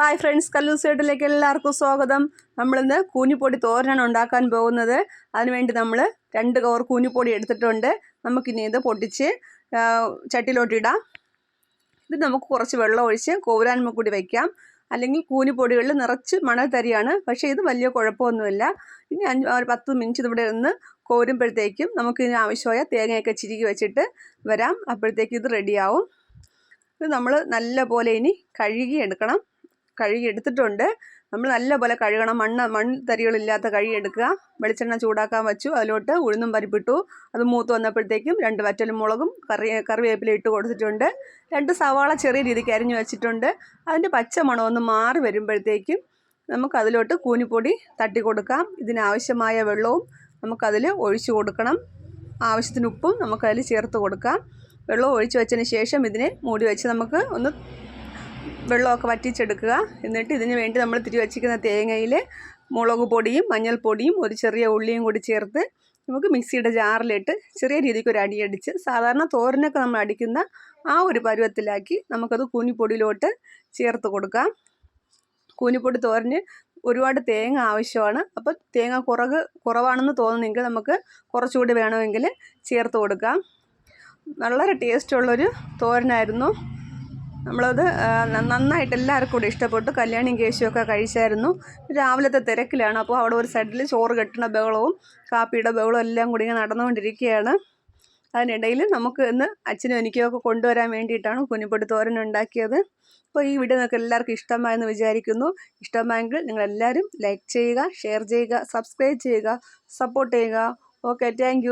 Hi friends കല്ലൂസേട്ടിലേക്ക് എല്ലാവർക്കും സ്വാഗതം. നമ്മളിന്ന് കൂനിപ്പൊടി തോരനാണ് ഉണ്ടാക്കാൻ പോകുന്നത്. അതിനുവേണ്ടി നമ്മൾ രണ്ട് കവർ കൂനിപ്പൊടി എടുത്തിട്ടുണ്ട്. നമുക്കിനി ഇത് പൊട്ടിച്ച് ചട്ടിയിലോട്ടിടാം ഇത് നമുക്ക് കുറച്ച് വെള്ളം ഒഴിച്ച് കോരാൻ കൂടി വയ്ക്കാം അല്ലെങ്കിൽ കൂനിപ്പൊടികളിൽ നിറച്ച് മണൽ തരിയാണ്. പക്ഷേ ഇത് വലിയ കുഴപ്പമൊന്നുമില്ല. ഇനി അഞ്ച് ഒരു പത്ത് മിനിറ്റ് ഇവിടെ നിന്ന് കോരുമ്പോഴത്തേക്കും നമുക്കിതിന് ആവശ്യമായ തേങ്ങയൊക്കെ ചിരുകി വെച്ചിട്ട് വരാം. അപ്പോഴത്തേക്ക് ഇത് റെഡിയാവും ഇത് നമ്മൾ നല്ല പോലെ ഇനി കഴുകി എടുക്കണം. കഴുകി എടുത്തിട്ടുണ്ട്. നമ്മൾ നല്ല പോലെ കഴുകണം. മണ്ണ് മൺതരികളില്ലാത്ത കഴുകി എടുക്കുക. വെളിച്ചെണ്ണ ചൂടാക്കാൻ വെച്ചു. അതിലോട്ട് ഉഴുന്നും പരിപ്പിട്ടു. അത് മൂത്ത് വന്നപ്പോഴത്തേക്കും രണ്ട് വറ്റലും മുളകും കറി കറിവേപ്പില ഇട്ട് കൊടുത്തിട്ടുണ്ട്. രണ്ട് സവാള ചെറിയ രീതിക്ക് അരിഞ്ഞു വെച്ചിട്ടുണ്ട്. അതിന്റെ പച്ച മണമൊന്ന് മാറി വരുമ്പോഴത്തേക്കും നമുക്ക് അതിലോട്ട് കൂനിപ്പൊടി തട്ടി കൊടുക്കാം. ഇതിനാവശ്യമായ വെള്ളവും നമുക്കതിൽ ഒഴിച്ചു കൊടുക്കണം. ആവശ്യത്തിന് ഉപ്പും നമുക്കതിൽ ചേർത്ത് കൊടുക്കാം. വെള്ളം ഒഴിച്ചു വെച്ചതിന് ശേഷം ഇതിനെ മൂടി വെച്ച് നമുക്ക് ഒന്ന് വെള്ളമൊക്കെ വറ്റിച്ചെടുക്കുക. എന്നിട്ട് ഇതിന് വേണ്ടി നമ്മൾ തിരി വച്ചിരിക്കുന്ന തേങ്ങയിൽ മുളക് പൊടിയും മഞ്ഞൾപ്പൊടിയും ഒരു ചെറിയ ഉള്ളിയും കൂടി ചേർത്ത് നമുക്ക് മിക്സിയുടെ ജാറിലിട്ട് ചെറിയ രീതിക്ക് ഒരു അടിയടിച്ച് സാധാരണ തോരനൊക്കെ നമ്മൾ അടിക്കുന്ന ആ ഒരു പരുവത്തിലാക്കി നമുക്കത് കൂനിപ്പൊടിയിലോട്ട് ചേർത്ത് കൊടുക്കാം. കൂനിപ്പൊടി തോരന് ഒരുപാട് തേങ്ങ ആവശ്യമാണ്. അപ്പോൾ തേങ്ങ കുറവ് കുറവാണെന്ന് തോന്നുന്നെങ്കിൽ നമുക്ക് കുറച്ചുകൂടി വേണമെങ്കിൽ ചേർത്ത് കൊടുക്കാം. വളരെ ടേസ്റ്റുള്ളൊരു തോരനായിരുന്നു. നമ്മളത് നന്നായിട്ട് എല്ലാവർക്കും കൂടി ഇഷ്ടപ്പെട്ടു. കല്യാണിയും കേശുമൊക്കെ കഴിച്ചായിരുന്നു. രാവിലത്തെ തിരക്കിലാണ്. അപ്പോൾ അവിടെ ഒരു സൈഡിൽ ചോറ് കെട്ടണ ബഹളവും കാപ്പിയുടെ ബഹളവും എല്ലാം കൂടി ഇങ്ങനെ നടന്നുകൊണ്ടിരിക്കുകയാണ്. അതിനിടയിൽ നമുക്ക് ഇന്ന് അച്ഛനും എനിക്കും ഒക്കെ കൊണ്ടുവരാൻ വേണ്ടിയിട്ടാണ് കുഞ്ഞിപ്പൊടി തോരൻ ഉണ്ടാക്കിയത്. അപ്പോൾ ഈ വീഡിയോ നിങ്ങൾക്ക് എല്ലാവർക്കും ഇഷ്ടമായെന്ന് വിചാരിക്കുന്നു. ഇഷ്ടമായെങ്കിൽ നിങ്ങളെല്ലാവരും ലൈക്ക് ചെയ്യുക ഷെയർ ചെയ്യുക സബ്സ്ക്രൈബ് ചെയ്യുക സപ്പോർട്ട് ചെയ്യുക. Okay thank